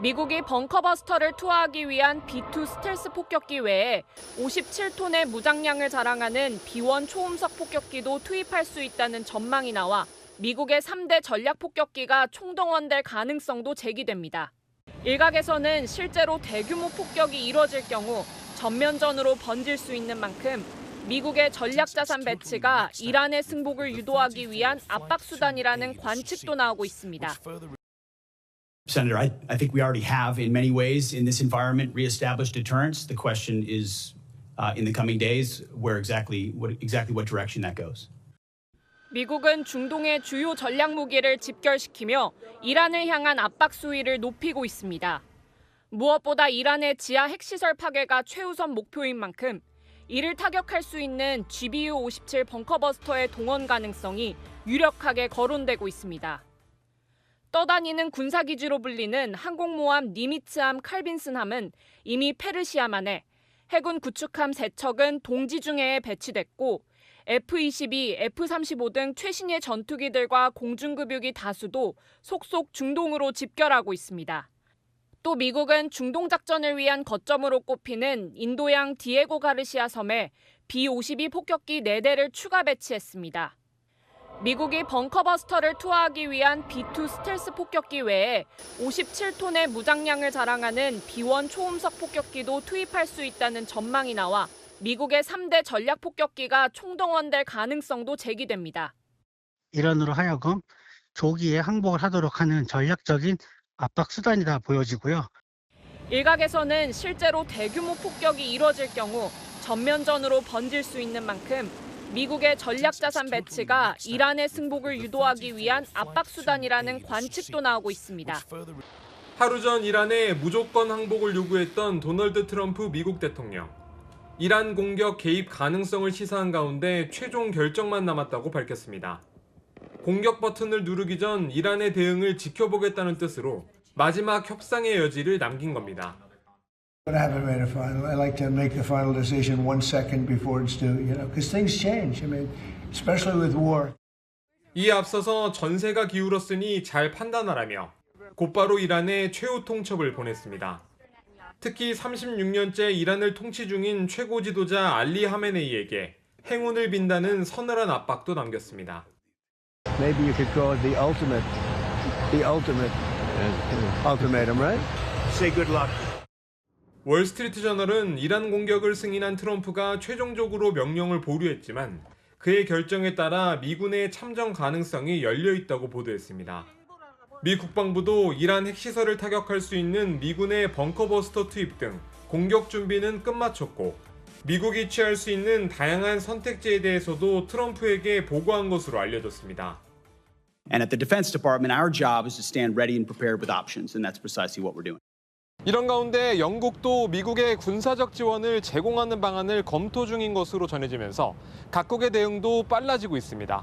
미국이 벙커버스터를 투하하기 위한 B2 스텔스 폭격기 외에 57톤의 무장량을 자랑하는 B1 초음속 폭격기도 투입할 수 있다는 전망이 나와 미국의 3대 전략 폭격기가 총동원될 가능성도 제기됩니다. 일각에서는 실제로 대규모 폭격이 이뤄질 경우 전면전으로 번질 수 있는 만큼 미국의 전략 자산 배치가 이란의 승복을 유도하기 위한 압박 수단이라는 관측도 나오고 있습니다. Senator, I, I think we already have, in many ways, in this environment, reestablished deterrence. The question is, uh, in the coming days, where exactly, what, exactly what direction that goes. 미국은 중동의 주요 전략 무기를 집결시키며 이란을 향한 압박 수위를 높이고 있습니다. 무엇보다 이란의 지하 핵시설 파괴가 최우선 목표인 만큼 이를 타격할 수 있는 GBU-57 벙커버스터의 동원 가능성이 유력하게 거론되고 있습니다. 떠다니는 군사기지로 불리는 항공모함 니미츠함 칼빈슨함은 이미 페르시아만에 해군 구축함 3척은 동지중해에 배치됐고 F-22, F-35 등 최신의 전투기들과 공중급유기 다수도 속속 중동으로 집결하고 있습니다. 또 미국은 중동 작전을 위한 거점으로 꼽히는 인도양 디에고 가르시아 섬에 B-52 폭격기 4대를 추가 배치했습니다. 미국이 벙커버스터를 투하하기 위한 B2 스텔스 폭격기 외에 57톤의 무장량을 자랑하는 B1 초음속 폭격기도 투입할 수 있다는 전망이 나와 미국의 3대 전략 폭격기가 총동원될 가능성도 제기됩니다. 이란으로 하여금 조기에 항복을 하도록 하는 전략적인 압박 수단이다 보여지고요. 일각에서는 실제로 대규모 폭격이 이뤄질 경우 전면전으로 번질 수 있는 만큼 미국의 전략 자산 배치가 이란의 승복을 유도하기 위한 압박 수단이라는 관측도 나오고 있습니다. 하루 전 이란에 무조건 항복을 요구했던 도널드 트럼프 미국 대통령. 이란 공격 개입 가능성을 시사한 가운데 최종 결정만 남았다고 밝혔습니다. 공격 버튼을 누르기 전 이란의 대응을 지켜보겠다는 뜻으로 마지막 협상의 여지를 남긴 겁니다. But I haven't made a final. I like to make the final decision one second before it's due, you know, because things change. I mean, especially with war. 이에 앞서서 전세가 기울었으니 잘 판단하라며 곧바로 이란에 최후 통첩을 보냈습니다. 특히 36년째 이란을 통치 중인 최고 지도자 알리 하메네이에게 행운을 빈다는 서늘한 압박도 남겼습니다. maybe you could call it the ultimate, the ultimate ultimatum, right? Say good luck. 월스트리트 저널은 이란 공격을 승인한 트럼프가 최종적으로 명령을 보류했지만 그의 결정에 따라 미군의 참전 가능성이 열려 있다고 보도했습니다. 미 국방부도 이란 핵시설을 타격할 수 있는 미군의 벙커버스터 투입 등 공격 준비는 끝마쳤고 미국이 취할 수 있는 다양한 선택지에 대해서도 트럼프에게 보고한 것으로 알려졌습니다. And at the Defense Department, our job is to stand ready and prepared with options, and that's precisely what we're doing. 이런 가운데 영국도 미국의 군사적 지원을 제공하는 방안을 검토 중인 것으로 전해지면서 각국의 대응도 빨라지고 있습니다.